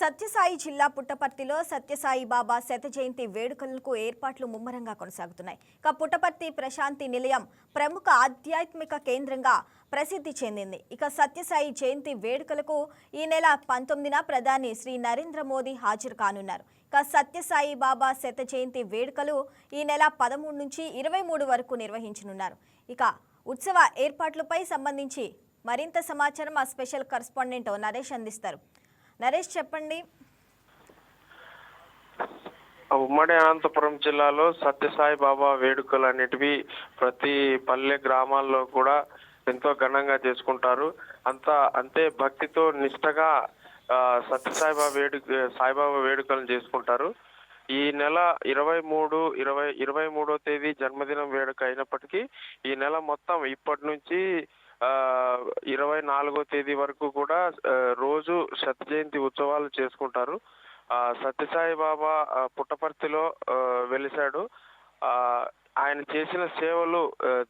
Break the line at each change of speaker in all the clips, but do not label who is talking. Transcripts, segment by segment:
సత్యసాయి జిల్లా పుట్టపర్తిలో సత్యసాయి బాబా శత జయంతి వేడుకలకు ఏర్పాట్లు ముమ్మరంగా కొనసాగుతున్నాయి. ఇక పుట్టపర్తి ప్రశాంతి నిలయం ప్రముఖ ఆధ్యాత్మిక కేంద్రంగా ప్రసిద్ధి చెందింది. ఇక సత్యసాయి జయంతి వేడుకలకు ఈ నెల పంతొమ్మిదిన ప్రధాని శ్రీ నరేంద్ర మోదీ హాజరు కానున్నారు. ఇక సత్యసాయి బాబా శత జయంతి వేడుకలు ఈ నెల పదమూడు నుంచి ఇరవై మూడు వరకు నిర్వహించనున్నారు. ఇక ఉత్సవ ఏర్పాట్లపై సంబంధించి మరింత సమాచారం మా స్పెషల్ కరస్పాండెంట్ నరేష్ అందిస్తారు. నరేష్ చెప్పండి.
ఉమ్మడి అనంతపురం జిల్లాలో సత్యసాయి బాబా వేడుకలు అనేటివి ప్రతి పల్లె గ్రామాల్లో కూడా ఎంతో ఘనంగా చేసుకుంటారు. అంత అంతే భక్తితో నిష్టగా ఆ, వేడు వేడుక సాయిబాబా వేడుకలను చేసుకుంటారు. ఈ నెల ఇరవై మూడు ఇరవై ఇరవై మూడో తేదీ జన్మదినం వేడుక అయినప్పటికీ ఈ నెల మొత్తం ఇప్పటి నుంచి ఇరవై నాలుగో తేదీ వరకు కూడా రోజు శత జయంతి ఉత్సవాలు చేసుకుంటారు. ఆ సత్యసాయి బాబా పుట్టపర్తిలో వెలిశాడు. ఆ ఆయన చేసిన సేవలు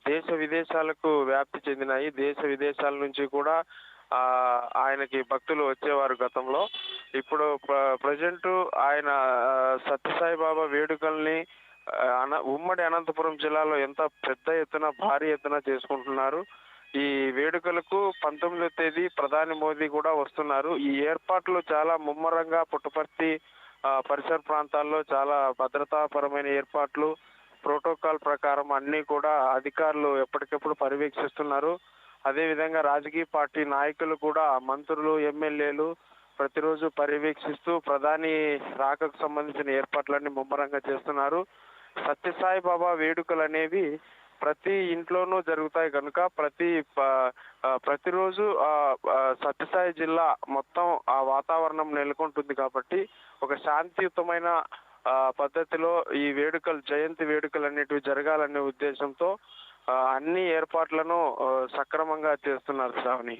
దేశ విదేశాలకు వ్యాప్తి చెందినాయి. దేశ విదేశాల నుంచి కూడా ఆ ఆయనకి భక్తులు వచ్చేవారు గతంలో. ఇప్పుడు ప్రజెంట్ ఆయన సత్యసాయి బాబా వేడుకల్ని అన ఉమ్మడి అనంతపురం జిల్లాలో ఎంత పెద్ద ఎత్తున భారీ ఎత్తున చేసుకుంటున్నారు. ఈ వేడుకలకు పంతొమ్మిదో తేదీ ప్రధాని మోదీ కూడా వస్తున్నారు. ఈ ఏర్పాట్లు చాలా ముమ్మరంగా పుట్టపర్తి పరిసర ప్రాంతాల్లో చాలా భద్రతాపరమైన ఏర్పాట్లు ప్రోటోకాల్ ప్రకారం అన్ని కూడా అధికారులు ఎప్పటికప్పుడు పర్యవేక్షిస్తున్నారు. అదేవిధంగా రాజకీయ పార్టీ నాయకులు కూడా మంత్రులు ఎమ్మెల్యేలు ప్రతిరోజు పర్యవేక్షిస్తూ ప్రధాని రాకకు సంబంధించిన ఏర్పాట్లన్నీ ముమ్మరంగా చేస్తున్నారు. సత్యసాయి బాబా వేడుకలు అనేవి ప్రతి ఇంట్లోనూ జరుగుతాయి కనుక ప్రతి ప- ప్రతిరోజు సత్యసాయి జిల్లా మొత్తం ఆ వాతావరణం నెలకొంటుంది కాబట్టి ఒక శాంతియుతమైన పద్ధతిలో ఈ వేడుకలు జయంతి వేడుకలు అనేటివి జరగాలనే ఉద్దేశంతో అన్ని ఏర్పాట్లను సక్రమంగా చేస్తున్నారు శ్రావణి.